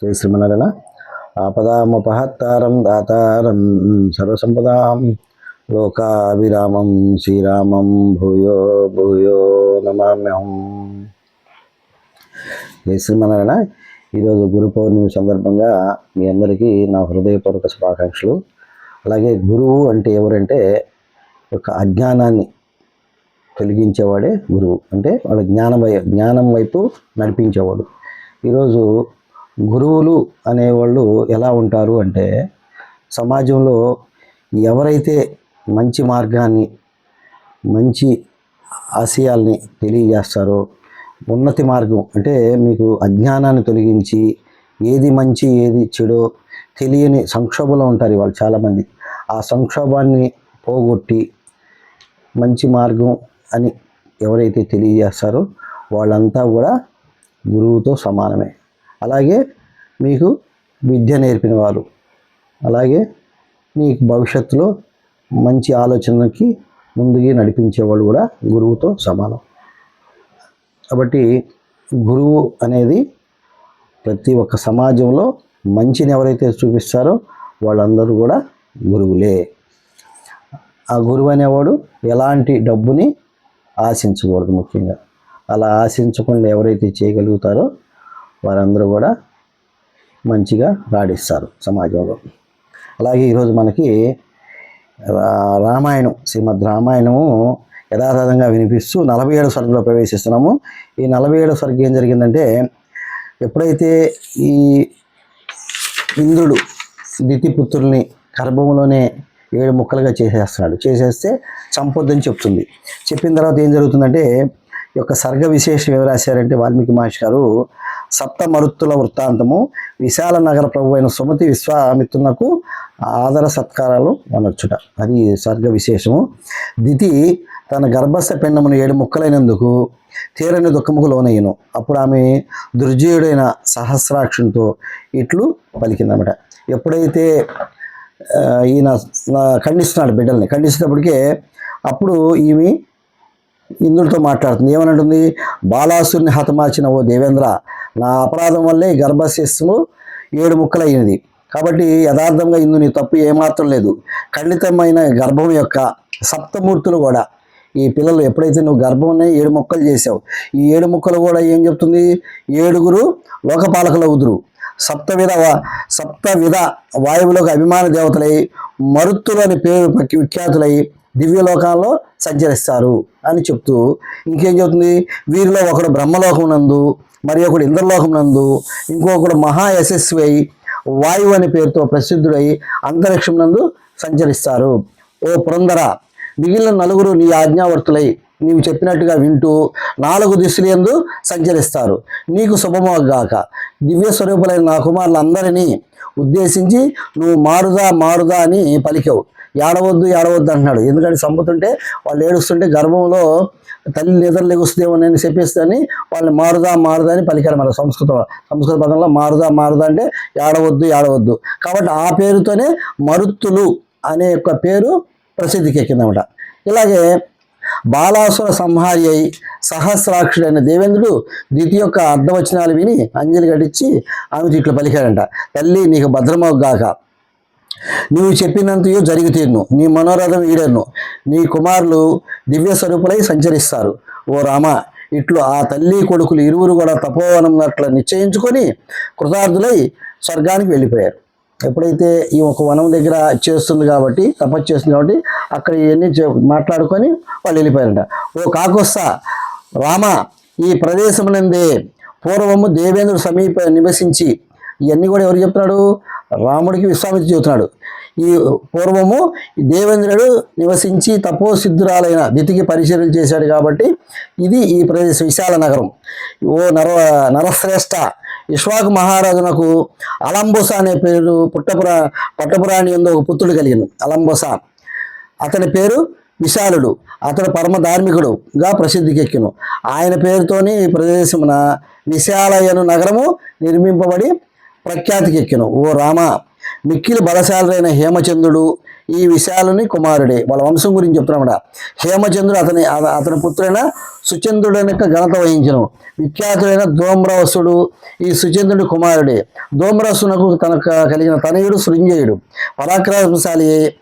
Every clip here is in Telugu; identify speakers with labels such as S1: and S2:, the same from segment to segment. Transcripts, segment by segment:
S1: శ్రీ శ్రీమనారాయణ ఆపదామపహత్తారం దాతారం సర్వసంపదాం లోకాభిరామం శ్రీరామం భూయో భూయో నమామ్యహం. జై శ్రీమనారాయణ ఈరోజు గురు పౌర్ణమి సందర్భంగా మీ అందరికీ నా హృదయపూర్వక శుభాకాంక్షలు. అలాగే గురువు అంటే ఎవరంటే ఒక అజ్ఞానాన్ని తొలగించేవాడే గురువు. అంటే వాళ్ళ జ్ఞానం జ్ఞానం వైపు నడిపించేవాడు. ఈరోజు గురువులు అనేవాళ్ళు ఎలా ఉంటారు అంటే సమాజంలో ఎవరైతే మంచి మార్గాన్ని మంచి ఆశయాల్ని తెలియజేస్తారో ఉన్నతి మార్గం అంటే మీకు అజ్ఞానాన్ని తొలగించి ఏది మంచి ఏది చెడో తెలియని సంక్షోభంలో ఉంటారు వాళ్ళు చాలామంది. ఆ సంక్షోభాన్ని పోగొట్టి మంచి మార్గం అని ఎవరైతే తెలియజేస్తారో వాళ్ళంతా కూడా గురువుతో సమానమే. అలాగే మీకు విద్య నేర్పిన వారు అలాగే మీకు భవిష్యత్తులో మంచి ఆలోచనకి ముందుకి నడిపించేవాళ్ళు కూడా గురువుతో సమానం. కాబట్టి గురువు అనేది ప్రతి ఒక్క సమాజంలో మంచిని ఎవరైతే చూపిస్తారో వాళ్ళందరూ కూడా గురువులే. ఆ గురువు అనేవాడు ఎలాంటి డబ్బుని ఆశించకూడదు ముఖ్యంగా. అలా ఆశించకుండా ఎవరైతే చేయగలుగుతారో వారందరూ కూడా మంచిగా రాణిస్తారు సమాజంలో. అలాగే ఈరోజు మనకి రా- రామాయణం శ్రీమద్ రామాయణము యథాతథంగా వినిపిస్తూ నలభై ఏడు సరుకులో ప్రవేశిస్తున్నాము. ఈ నలభై ఏడు సరుకు ఏం జరిగిందంటే ఎప్పుడైతే ఈ ఇంద్రుడు దితిపుత్రుల్ని గర్భంలోనే ఏడు ముక్కలుగా చేసేస్తున్నాడు చేసేస్తే చంపొద్దని చెప్తుంది. చెప్పిన తర్వాత ఏం జరుగుతుందంటే ఈ యొక్క సర్గ విశేషం ఏమి రాశారంటే వాల్మీకి మహర్షి గారు సప్త మరుత్తుల వృత్తాంతము విశాల నగర ప్రభు అయిన సుమతి విశ్వామిత్రునకు ఆదర సత్కారాలు అనొచ్చుట అది సర్గ విశేషము. దితి తన గర్భస్థ పిండమును ఏడు ముక్కలైనందుకు తీరని దుఃఖముకు లోనయ్యను. అప్పుడు ఆమె దుర్జయుడైన సహస్రాక్షునితో ఇట్లు పలికిందన్నమాట ఎప్పుడైతే ఈయన ఖండిస్తున్నాడు బిడ్డల్ని ఖండిస్తున్నప్పటికే అప్పుడు ఈమె ఇంద్రుడితో మాట్లాడుతుంది. ఏమనంటుంది? బాలాసుని హతమార్చిన ఓ దేవేంద్ర నా అపరాధం వల్లే ఈ గర్భశిస్సుము ఏడు ముక్కలైనది కాబట్టి యథార్థంగా ఇందు నీ తప్పు ఏమాత్రం లేదు. ఖండితమైన గర్భం యొక్క సప్తమూర్తులు కూడా ఈ పిల్లలు ఎప్పుడైతే నువ్వు గర్భం ఏడు ముక్కలు చేసావు ఈ ఏడు ముక్కలు కూడా ఏం చెప్తుంది? ఏడుగురు లోకపాలకులు అవుదురు. సప్తవిధ సప్తవిధ వాయువులకు అభిమాన దేవతలై మరుత్తులు అని పేరు విఖ్యాతులై దివ్యలోకాల్లో సంచరిస్తారు అని చెప్తూ ఇంకేం చెబుతుంది వీరిలో ఒకడు బ్రహ్మలోకం నందు మరి ఒకడు ఇంద్రలోకం నందు ఇంకొకడు మహా యశస్వి వాయువు అనే పేరుతో ప్రసిద్ధుడై అంతరిక్షం నందు సంచరిస్తారు. ఓ పురందర మిగిలిన నలుగురు నీ ఆజ్ఞావర్తులై నీవు చెప్పినట్టుగా వింటూ నాలుగు దిశలందు సంచరిస్తారు. నీకు శుభమోగాక దివ్య స్వరూపులైన నా కుమారులందరినీ ఉద్దేశించి నువ్వు మారుదా మారుదా అని పలికావు. ఏడవద్దు ఏడవద్దు అంటున్నాడు. ఎందుకంటే చంపుతుంటే వాళ్ళు ఏడుస్తుంటే గర్భంలో తల్లి నిద్ర లెగుస్తుందేమో నేను చెప్పేస్తాని వాళ్ళని మారుదా మారుదా అని పలికారు మన సంస్కృతం సంస్కృత పదంలో మారుదా మారుదా అంటే ఏడవద్దు ఏడవద్దు. కాబట్టి ఆ పేరుతోనే మరుత్తులు అనే యొక్క పేరు ప్రసిద్ధికి ఎక్కిందన్నమాట ఇలాగే బాలాసుర సంహారి అయి సహస్రాక్షుడైన దేవేంద్రుడు ద్వితి యొక్క అర్ధవచనాలు విని అంజలి గడిచి ఆమె ఇట్లా పలికాడంట. తల్లి నీకు భద్రమవుగాక. నీవు చెప్పినంతయు జరిగి తీరును. నీ మనోరథం ఈడను. నీ కుమారులు దివ్య స్వరూపులై సంచరిస్తారు. ఓ రామ ఇట్లు ఆ తల్లి కొడుకులు ఇరువురు కూడా తపోవనం అట్లా నిశ్చయించుకొని కృతార్థులై స్వర్గానికి వెళ్ళిపోయారు. ఎప్పుడైతే ఈ ఒక వనం దగ్గర చేస్తుంది కాబట్టి తపస్సు చేస్తుంది కాబట్టి అక్కడ ఇవన్నీ మాట్లాడుకొని వాళ్ళు వెళ్ళిపోయారంట. ఓ కాకొస్తా రామ ఈ ప్రదేశమునందే పూర్వము దేవేంద్రుడు సమీప నివసించి ఇవన్నీ కూడా ఎవరు చెప్తున్నాడు? రాముడికి విశ్వామిత్ర చెబుతున్నాడు ఈ పూర్వము దేవేంద్రుడు నివసించి తపోసిద్ధురాలైన దితికి పరిచర్యలు చేశాడు కాబట్టి ఇది ఈ ప్రదేశం విశాల నగరం. ఓ నర నరశ్రేష్ఠ విశ్వాకు మహారాజునకు అలంబోస అనే పేరు పుట్టపురా పట్టపురాణి ఎందు ఒక పుత్రుడు కలిగింది అలంబోస. అతని పేరు విశాలుడు అతడు పరమ ధార్మికుడుగా ప్రసిద్ధికెక్కిను. ఆయన పేరుతోని ఈ ప్రదేశమున విశాలయను నగరము నిర్మింపబడి ప్రఖ్యాతికెక్కిను ఓ రామ మిక్కిలి బలశాలైన హేమచంద్రుడు ఈ విశాలుని కుమారుడే. వాళ్ళ వంశం గురించి చెప్తున్నామట హేమచంద్రుడు అతని అత- అతని పుత్రైన సుచంద్రుడని ఘనత వహించను. విఖ్యాతుడైన ధూమ్రవసుడు ఈ సుచంద్రుడి కుమారుడే. ధూమ్రవసునకు తనకు కలిగిన తనయుడు సృంజయుడు. పరాక్రమశాలి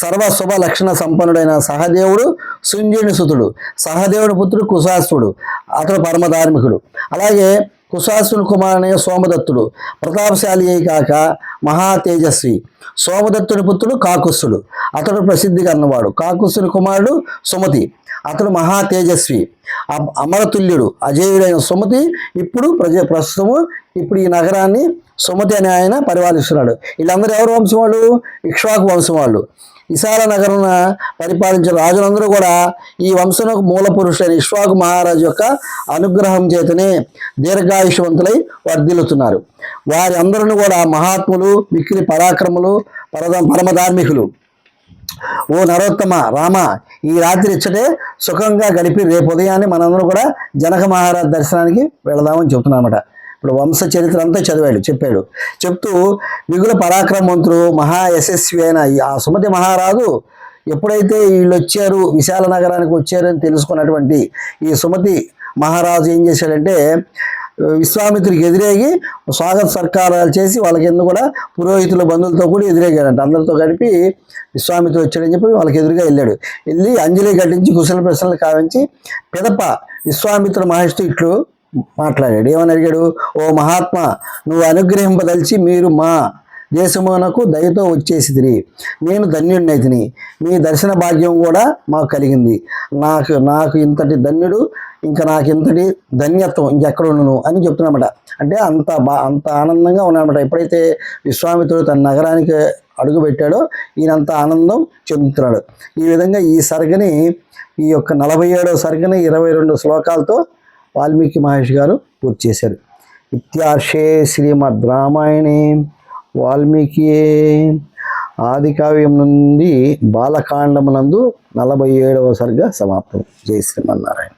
S1: సర్వ శుభ లక్షణ సంపన్నుడైన సహదేవుడు సుంజీని సుతుడు సహదేవుడి పుత్రుడు కుశాసుడు అతడు పరమధార్మికుడు. అలాగే కుశాసుని కుమారుని సోమదత్తుడు ప్రతాపశాలి కాక మహా తేజస్వి సోమదత్తుని పుత్రుడు కాకుస్సుడు. అతడు ప్రసిద్ధి కన్నవాడు. కాకుస్సుని కుమారుడు సుమతి. అతడు మహా తేజస్వి. అమరతుల్యుడు అజేయుడైన సుమతి ఇప్పుడు ప్రజ ప్రస్తుతము ఇప్పుడు ఈ నగరాన్ని సుమతి అనే ఆయన పరిపాలిస్తున్నాడు. వీళ్ళందరూ ఎవరు వంశం వాళ్ళు ఇక్ష్వాకు వంశం వాళ్ళు విశాల నగరం పరిపాలించిన రాజులందరూ కూడా ఈ వంశంలో మూల పురుషుడైన ఇష్వాకు మహారాజు యొక్క అనుగ్రహం చేతనే దీర్ఘాయుషవంతులై వర్ధిల్లుతున్నారు. వారి అందరూ కూడా మహాత్ములు మిక్కిలి పరాక్రములు పరద పరమధార్మికులు ఓ నరోత్తమ రామ ఈ రాత్రి ఇచ్చటే సుఖంగా గడిపి రేపు ఉదయాన్నే మనందరూ కూడా జనక మహారాజ్ దర్శనానికి వెళదామని చెప్తున్నామట ఇప్పుడు వంశ చరిత్ర అంతా చదివాడు చెప్పాడు. చెప్తూ మిగుల పరాక్రమవంతుడు మహా యశస్వి అయిన ఈ ఆ సుమతి మహారాజు ఎప్పుడైతే వీళ్ళు వచ్చారు విశాల నగరానికి వచ్చారని తెలుసుకున్నటువంటి ఈ సుమతి మహారాజు ఏం చేశాడంటే విశ్వామిత్రుడికి ఎదురేగి స్వాగత సర్కారాలు చేసి వాళ్ళకి ఎందుకు కూడా పురోహితుల బంధువులతో కూడా ఎదురేగాడంట అందరితో కలిపి విశ్వామిత్రుడు వచ్చాడని చెప్పి వాళ్ళకి ఎదురుగా వెళ్ళాడు. వెళ్ళి అంజలి ఘటించి కుశల ప్రశ్నలు కావించి పిదప విశ్వామిత్ర మహర్షి ఇట్లు మాట్లాడాడు. ఏమని అడిగాడు? ఓ మహాత్మా నువ్వు అనుగ్రహింపదలిచి మీరు మా దేశమునకు దయతో వచ్చేసిదిరి నేను ధన్యుడినైతిని. మీ దర్శన భాగ్యం కూడా మాకు కలిగింది. నాకు నాకు ఇంతటి ధన్యుడు ఇంకా నాకు ఇంతటి ధన్యత్వం ఇంకెక్కడ ఉండను అని చెప్తున్నమాట. అంటే అంత బా అంత ఆనందంగా ఉన్నామట ఎప్పుడైతే విశ్వామిత్రుడు తన నగరానికి అడుగు పెట్టాడో ఈయనంత ఆనందం చెందుతున్నాడు. ఈ విధంగా ఈ సరిగని ఈ యొక్క నలభై ఏడో సరిగని ఇరవై రెండు శ్లోకాలతో వాల్మీకి మహర్షి గారు పూర్తి చేశారు. ఇత్యార్షే శ్రీమద్ రామాయణే. వాల్మీకి ఆది కావ్యం నుండి బాలకాండమునందు నలభై ఏడవ సరిగా సమాప్తం. జై శ్రీమన్నారాయణ.